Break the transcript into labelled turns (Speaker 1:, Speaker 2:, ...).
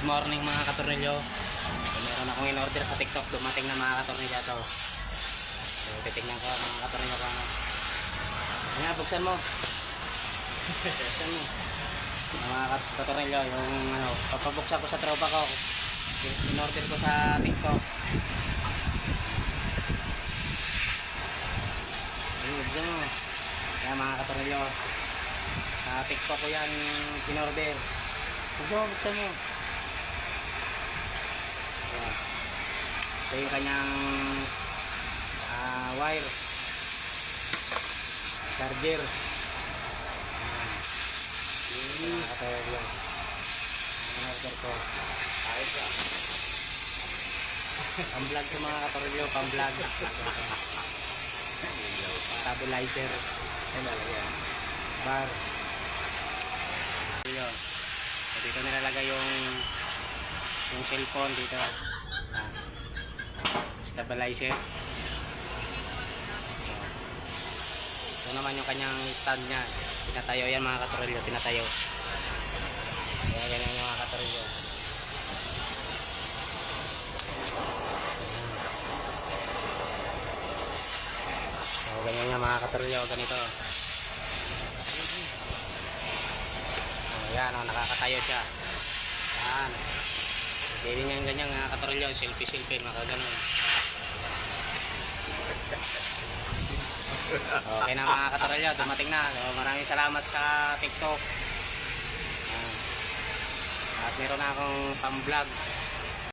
Speaker 1: Morning mga katornilyo. So, meron akong in-order sa TikTok. Dumating na mga katornilyo to. So, titignan ko mga katornilyo ko ano. Nga, buksan mo. buksan mo. Mga kat- katornilyo, yung ano, papabuksan ko sa tropa ko. In-order ko sa TikTok. Ayun, buksan mo. Kaya mga katornilyo, sa TikTok ko yan in-order. Buksan mo, buksan mo. Ito yung kanyang ah, wire. Charger. Ayan. Nakatawag yan. Ang order ko. Ayos ah. Pang-vlog ko mga katorolyo, pang-vlog. Stabilizer. Ayan lalagyan. Bar. Yun. Dito nilalagay yung yung cellphone dito. Stabilizer. Ito naman yung kanyang stand niya. Tinatayo yan mga katorolyo, tinatayo. Kaya ganyan yung mga katorolyo. So, ganyan yung mga katorolyo, ganito. Oh, yan, oh, nakakatayo siya. Yan. Hindi niya yung ganyan mga katorolyo, selfie-selfie, mga ganun. Okay na mga katorolyo, dumating na. So, maraming salamat sa TikTok. At meron na akong pang-vlog.